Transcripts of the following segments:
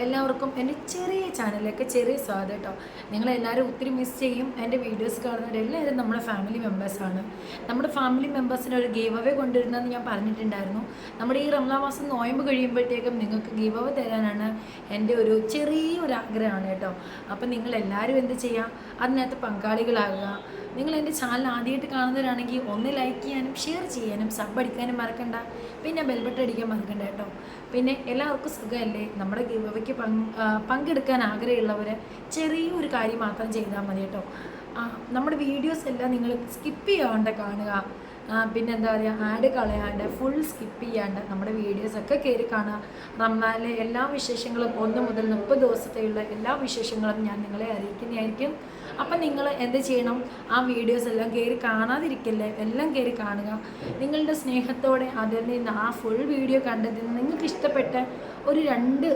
എല്ലാവർക്കും എന്റെ ചെറിയ ചാനലിലേക്ക് ചെറിയ സ്വാഗതം കേട്ടോ. നിങ്ങളെല്ലാവരും ഒത്തിരി മിസ് ചെയ്യും എന്റെ വീഡിയോസ് കാണുന്നവരെല്ലാവരും നമ്മുടെ ഫാമിലി മെമ്പേഴ്സാണ് നമ്മുടെ ഫാമിലി മെമ്പേഴ്സിന് ഒരു ഗീവ് അവേ കൊണ്ടുവരുന്നതെന്ന് ഞാൻ പറഞ്ഞിട്ടുണ്ടായിരുന്നു. നമ്മുടെ ഈ റംലാ മാസം നോയമ്പ് കഴിയുമ്പോഴത്തേക്കും നിങ്ങൾക്ക് ഗീവ് അവ തരാനാണ് എന്റെ ഒരു ചെറിയ ഒരു ആഗ്രഹമാണ് കേട്ടോ. അപ്പം നിങ്ങൾ എല്ലാവരും എന്ത് ചെയ്യുക അതിനകത്ത് പങ്കാളികളാകുക. നിങ്ങൾ എന്റെ ചാനൽ ആദ്യമായിട്ട് കാണുന്നവരാണെങ്കിൽ ഒന്ന് ലൈക്ക് ചെയ്യാനും ഷെയർ ചെയ്യാനും സബ് അടിക്കാനും മറക്കണ്ട. പിന്നെ ബെൽബട്ട് അടിക്കാൻ മറക്കണ്ട കേട്ടോ. പിന്നെ എല്ലാവർക്കും സുഖമല്ലേ? നമ്മുടെ ഗിവയ്ക്ക് പങ് പങ്കെടുക്കാൻ ആഗ്രഹമുള്ളവർ ചെറിയൊരു കാര്യം മാത്രം ചെയ്താൽ മതി കേട്ടോ നമ്മുടെ വീഡിയോസ് എല്ലാം നിങ്ങൾ സ്കിപ്പ് ചെയ്യാണ്ട് കാണുക. ആ, പിന്നെ എന്താ പറയുക ആഡ് കളയാണ്ട് ഫുൾ സ്കിപ്പ് ചെയ്യാണ്ട് നമ്മുടെ വീഡിയോസൊക്കെ കയറി കാണുക. റമ്മാലെ എല്ലാ വിശേഷങ്ങളും ഒന്ന് മുതൽ മുപ്പത് ദിവസത്തെയുള്ള എല്ലാ വിശേഷങ്ങളും ഞാൻ നിങ്ങളെ അറിയിക്കുന്നതായിരിക്കും. അപ്പം നിങ്ങൾ എന്ത് ചെയ്യണം? ആ വീഡിയോസ് എല്ലാം കയറി കാണാതിരിക്കല്ലേ? എല്ലാം കയറി കാണുക. നിങ്ങളുടെ സ്നേഹത്തോടെ അതിൽ നിന്ന് ആ ഫുൾ വീഡിയോ കണ്ടതിൽ നിങ്ങൾക്ക് ഇഷ്ടപ്പെട്ട ഒരു രണ്ട്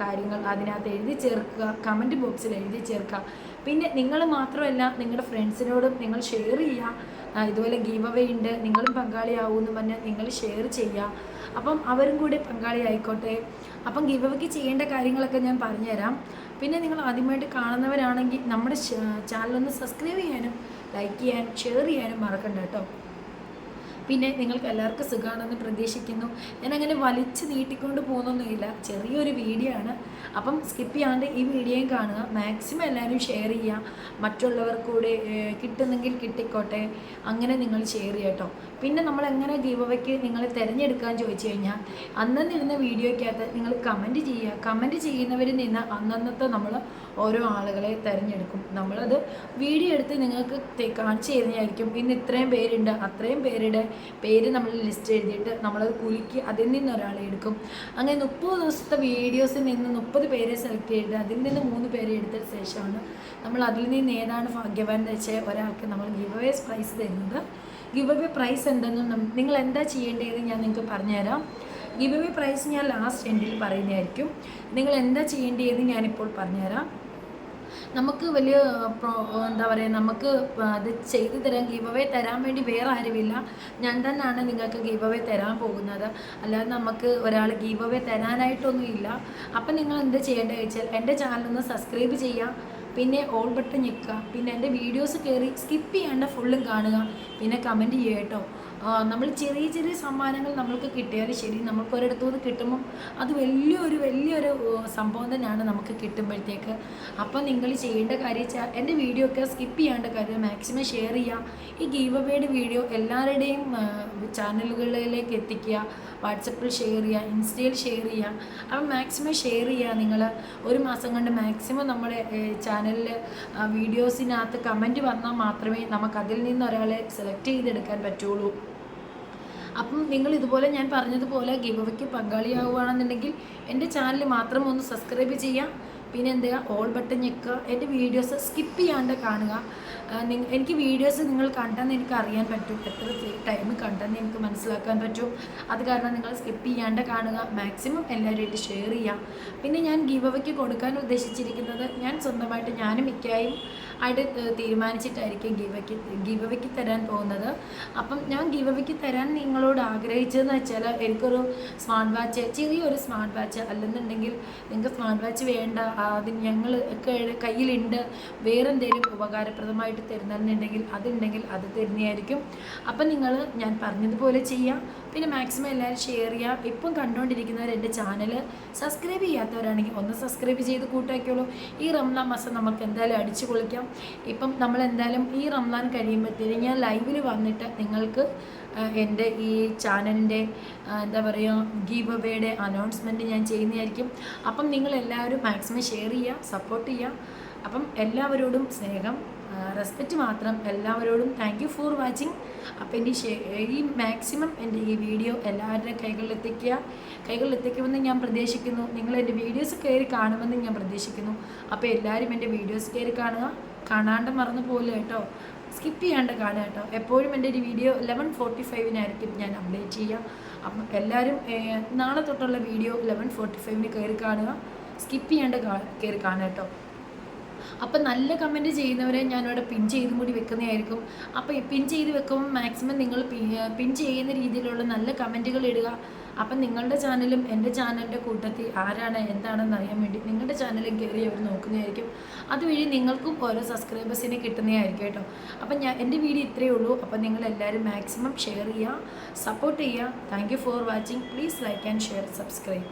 കാര്യങ്ങൾ അതിനകത്ത് എഴുതി ചേർക്കുക. കമന്റ് ബോക്സിൽ എഴുതി ചേർക്കുക. പിന്നെ നിങ്ങൾ മാത്രമല്ല നിങ്ങളുടെ ഫ്രണ്ട്സിനോടും നിങ്ങൾ ഷെയർ ചെയ്യുക. ഇതുപോലെ ഗീവ് അവേ ഉണ്ട്. നിങ്ങളും പങ്കാളിയാവുമെന്ന് പറഞ്ഞാൽ നിങ്ങൾ ഷെയർ ചെയ്യുക. അപ്പം അവരും കൂടി പങ്കാളി ആയിക്കോട്ടെ അപ്പം ഗീവ് അവയ്ക്ക് ചെയ്യേണ്ട കാര്യങ്ങളൊക്കെ ഞാൻ പറഞ്ഞുതരാം. പിന്നെ നിങ്ങൾ ആദ്യമായിട്ട് കാണുന്നവരാണെങ്കിൽ നമ്മുടെ ചാനലൊന്ന് സബ്സ്ക്രൈബ് ചെയ്യാനും ലൈക്ക് ചെയ്യാനും ഷെയർ ചെയ്യാനും മറക്കണ്ട കേട്ടോ. പിന്നെ നിങ്ങൾക്ക് എല്ലാവർക്കും സുഖമാണെന്ന് പ്രതീക്ഷിക്കുന്നു. ഞാൻ അങ്ങനെ വലിച്ചു നീട്ടിക്കൊണ്ട് പോകുന്നൊന്നുമില്ല. ചെറിയൊരു വീഡിയോ ആണ്. അപ്പം സ്കിപ്പ് ചെയ്യാണ്ട് ഈ വീഡിയോയും കാണുക. മാക്സിമം എല്ലാവരും ഷെയർ ചെയ്യുക. മറ്റുള്ളവർക്ക് കൂടി ഏഹ്, കിട്ടുന്നെങ്കിൽ കിട്ടിക്കോട്ടെ. അങ്ങനെ നിങ്ങൾ ഷെയർ ചെയ്യട്ടോ പിന്നെ നമ്മൾ എങ്ങനെ ഗീവ് നിങ്ങൾ തിരഞ്ഞെടുക്കാൻ ചോദിച്ചു കഴിഞ്ഞാൽ അന്നന്ന് ഇടുന്ന വീഡിയോയ്ക്കകത്ത് നിങ്ങൾ കമന്റ് ചെയ്യുക. കമന്റ് ചെയ്യുന്നവരിൽ നിന്ന് അന്നന്നത്തെ നമ്മൾ ഓരോ ആളുകളെ തിരഞ്ഞെടുക്കും. നമ്മളത് വീഡിയോ എടുത്ത് നിങ്ങൾക്ക് കാണിച്ചു തരുന്നതായിരിക്കും. ഇന്ന് ഇത്രയും പേരുണ്ട് അത്രയും പേരുടെ പേര് നമ്മൾ ലിസ്റ്റ് എഴുതിയിട്ട് നമ്മളത് കുലുക്കി അതിൽ നിന്ന് ഒരാളെ എടുക്കും. അങ്ങനെ മുപ്പത് ദിവസത്തെ വീഡിയോസിൽ നിന്ന് മുപ്പത് പേരെ സെലക്ട് ചെയ്തിട്ട് അതിൽ നിന്ന് മൂന്ന് പേരെ എടുത്ത ശേഷമാണ് നമ്മൾ അതിൽ നിന്ന് ഏതാണ് ഭാഗ്യവാൻ എന്ന് വെച്ചാൽ ഒരാൾക്ക് നമ്മൾ ഗിവ് അവേ പ്രൈസ് തരുന്നത്. ഗിവ് അവേ പ്രൈസ് എന്തെന്നും നിങ്ങൾ എന്താ ചെയ്യേണ്ടതെന്ന് ഞാൻ നിങ്ങൾക്ക് പറഞ്ഞുതരാം. ഗിവ് അവേ പ്രൈസ് ഞാൻ ലാസ്റ്റ് എൻഡിൽ പറയുന്നതായിരിക്കും. നിങ്ങൾ എന്താ ചെയ്യേണ്ടതെന്ന് ഞാനിപ്പോൾ പറഞ്ഞുതരാം. നമുക്ക് വലിയ എന്താ പറയുക നമുക്ക് അത് ചെയ്തു തരാൻ ഗീവ് അവേ തരാൻ വേണ്ടി വേറെ ആരുമില്ല. ഞാൻ തന്നെയാണ് നിങ്ങൾക്ക് ഗീവ് അവേ തരാൻ പോകുന്നത്. അല്ലാതെ നമുക്ക് ഒരാൾ ഗീവ് അവേ തരാനായിട്ടൊന്നുമില്ല. അപ്പം നിങ്ങൾ എന്ത് ചെയ്യേണ്ടത് വെച്ചാൽ എന്റെ ചാനലൊന്ന് സബ്സ്ക്രൈബ് ചെയ്യുക. പിന്നെ ഓൾ ബട്ടൺ ഞെക്കുക. പിന്നെ എന്റെ വീഡിയോസ് കയറി സ്കിപ്പ് ചെയ്യാണ്ട് ഫുള്ളും കാണുക. പിന്നെ കമന്റ് ആ, നമ്മൾ ചെറിയ ചെറിയ സമ്മാനങ്ങൾ നമ്മൾക്ക് കിട്ടിയാലും ശരി നമുക്ക് ഒരിടത്തുനിന്ന് കിട്ടുമ്പം അത് വലിയൊരു വലിയൊരു സംഭവം തന്നെയാണ് നമുക്ക് കിട്ടുമ്പോഴത്തേക്ക്. അപ്പം നിങ്ങൾ ചെയ്യേണ്ട കാര്യം എന്റെ വീഡിയോ ഒക്കെ സ്കിപ്പ് ചെയ്യേണ്ട കാര്യം മാക്സിമം ഷെയർ ചെയ്യുക. ഈ ഗീവ് അവയുടെ വീഡിയോ എല്ലാവരുടെയും ചാനലുകളിലേക്ക് എത്തിക്കുക. വാട്സപ്പിൽ ഷെയർ ചെയ്യുക ഇൻസ്റ്റയിൽ ഷെയർ ചെയ്യുക. അപ്പം മാക്സിമം ഷെയർ ചെയ്യുക നിങ്ങൾ. ഒരു മാസം കൊണ്ട് മാക്സിമം നമ്മുടെ ചാനലിൽ വീഡിയോസിനകത്ത് കമന്റ് വന്നാൽ മാത്രമേ നമുക്ക് അതിൽ നിന്ന് ഒരാളെ സെലക്ട് ചെയ്തെടുക്കാൻ പറ്റുള്ളൂ. അപ്പം നിങ്ങൾ ഇതുപോലെ ഞാൻ പറഞ്ഞതുപോലെ ഗിവ് പങ്കാളിയാവുകയാണെന്നുണ്ടെങ്കിൽ എന്റെ ചാനൽ മാത്രം ഒന്ന് സബ്സ്ക്രൈബ് ചെയ്യാം പിന്നെ എന്ത് ചെയ്യുക? ഓൾ ബട്ടൺ ഞെക്കുക. എന്റെ വീഡിയോസ് സ്കിപ്പ് ചെയ്യാണ്ട് കാണുക. എനിക്ക് വീഡിയോസ് നിങ്ങൾ കണ്ടെന്ന് എനിക്ക് അറിയാൻ പറ്റും. എത്ര ടൈം കണ്ടെന്ന് എനിക്ക് മനസ്സിലാക്കാൻ പറ്റും. അത് കാരണം നിങ്ങൾ സ്കിപ്പ് ചെയ്യാണ്ട് കാണുക. മാക്സിമം എല്ലാവരുമായിട്ട് ഷെയർ ചെയ്യുക. പിന്നെ ഞാൻ ഗിവ് അവയ്ക്ക് കൊടുക്കാൻ ഉദ്ദേശിച്ചിരിക്കുന്നത് ഞാൻ സ്വന്തമായിട്ട് ഞാനും മിക്കായും ആയിട്ട് തീരുമാനിച്ചിട്ടായിരിക്കും ഗീവയ്ക്ക് ഗിവയ്ക്ക് തരാൻ പോകുന്നത്. അപ്പം ഞാൻ ഗിവയ്ക്ക് തരാൻ നിങ്ങളോട് ആഗ്രഹിച്ചതെന്ന് വെച്ചാൽ എനിക്കൊരു സ്മാർട്ട് വാച്ച് ചെറിയൊരു സ്മാർട്ട് വാച്ച് അല്ലെന്നുണ്ടെങ്കിൽ നിങ്ങൾക്ക് സ്മാർട്ട് വാച്ച് വേണ്ട അതിന് ഞങ്ങൾ കയ്യിലുണ്ട് വേറെ എന്തെങ്കിലും ഉപകാരപ്രദമായിട്ട് തരുന്നുണ്ടെങ്കിൽ അതുണ്ടെങ്കിൽ അത് തരുന്നതായിരിക്കും. അപ്പം നിങ്ങൾ ഞാൻ പറഞ്ഞതുപോലെ ചെയ്യാം. പിന്നെ മാക്സിമം എല്ലാവരും ഷെയർ ചെയ്യുക. ഇപ്പം കണ്ടുകൊണ്ടിരിക്കുന്നവർ എന്റെ ചാനൽ സബ്സ്ക്രൈബ് ചെയ്യാത്തവരാണെങ്കിൽ ഒന്ന് സബ്സ്ക്രൈബ് ചെയ്ത് കൂട്ടാക്കിയോളൂ ഈ റംലാൻ മാസം നമുക്ക് എന്തായാലും അടിച്ചു പൊളിക്കാം. ഇപ്പം നമ്മൾ എന്തായാലും ഈ റംലാൻ കഴിയുമ്പോഴത്തേക്കും ഞാൻ ലൈവിൽ വന്നിട്ട് നിങ്ങൾക്ക് എന്റെ ഈ ചാനലിന്റെ എന്താ പറയുക ഗീവ് അവേയുടെ അനൗൺസ്മെന്റ് ഞാൻ ചെയ്യുന്നതായിരിക്കും. അപ്പം നിങ്ങളെല്ലാവരും മാക്സിമം ഷെയർ ചെയ്യുക സപ്പോർട്ട് ചെയ്യുക. അപ്പം എല്ലാവരോടും സ്നേഹം. റെസ്പെക്റ്റ് മാത്രം. എല്ലാവരോടും താങ്ക് യു ഫോർ വാച്ചിങ് അപ്പോൾ എന്റെ ഈ മാക്സിമം എന്റെ ഈ വീഡിയോ എല്ലാവരുടെയും കൈകളിലെത്തിക്കുക. കൈകളിലെത്തിക്കുമെന്ന് ഞാൻ പ്രതീക്ഷിക്കുന്നു. നിങ്ങൾ എന്റെ വീഡിയോസ് കയറി കാണുമെന്ന് ഞാൻ പ്രതീക്ഷിക്കുന്നു. അപ്പോൾ എല്ലാവരും എന്റെ വീഡിയോസ് കയറി കാണുക. കാണാണ്ട് മറന്നു പോലെ കേട്ടോ. സ്കിപ്പ് ചെയ്യാണ്ട് കാണുക കേട്ടോ. എപ്പോഴും എന്റെ ഒരു വീഡിയോ ലെവൻ ഫോർട്ടി ഫൈവിനായിരിക്കും ഞാൻ അപ്ഡേറ്റ് ചെയ്യുക. അപ്പം എല്ലാവരും നാളെ തൊട്ടുള്ള വീഡിയോ ലെവൻ ഫോർട്ടി ഫൈവിന് കയറി കാണുക. സ്കിപ്പ് ചെയ്യാണ്ട് കയറി കാണുക കേട്ടോ. അപ്പം നല്ല കമന്റ് ചെയ്യുന്നവരെ ഞാനിവിടെ പിൻ ചെയ്തും കൂടി വെക്കുന്നതായിരിക്കും. അപ്പോൾ പിൻ ചെയ്ത് വെക്കുമ്പോൾ മാക്സിമം നിങ്ങൾ പിൻ ചെയ്യുന്ന രീതിയിലുള്ള നല്ല കമന്റുകൾ ഇടുക. അപ്പം നിങ്ങളുടെ ചാനലും എന്റെ ചാനലിന്റെ കൂട്ടത്തിൽ ആരാണ് എന്താണെന്ന് അറിയാൻ വേണ്ടി നിങ്ങളുടെ ചാനലും കയറി അവർ നോക്കുന്നതായിരിക്കും. അതുവഴി നിങ്ങൾക്കും ഓരോ സബ്സ്ക്രൈബേഴ്സിനെ കിട്ടുന്നതായിരിക്കും കേട്ടോ. അപ്പം ഞാൻ എന്റെ വീഡിയോ ഇത്രയേ ഉള്ളൂ. അപ്പം നിങ്ങൾ എല്ലാവരും മാക്സിമം ഷെയർ ചെയ്യുക സപ്പോർട്ട് ചെയ്യുക. Thank for watching please like and share subscribe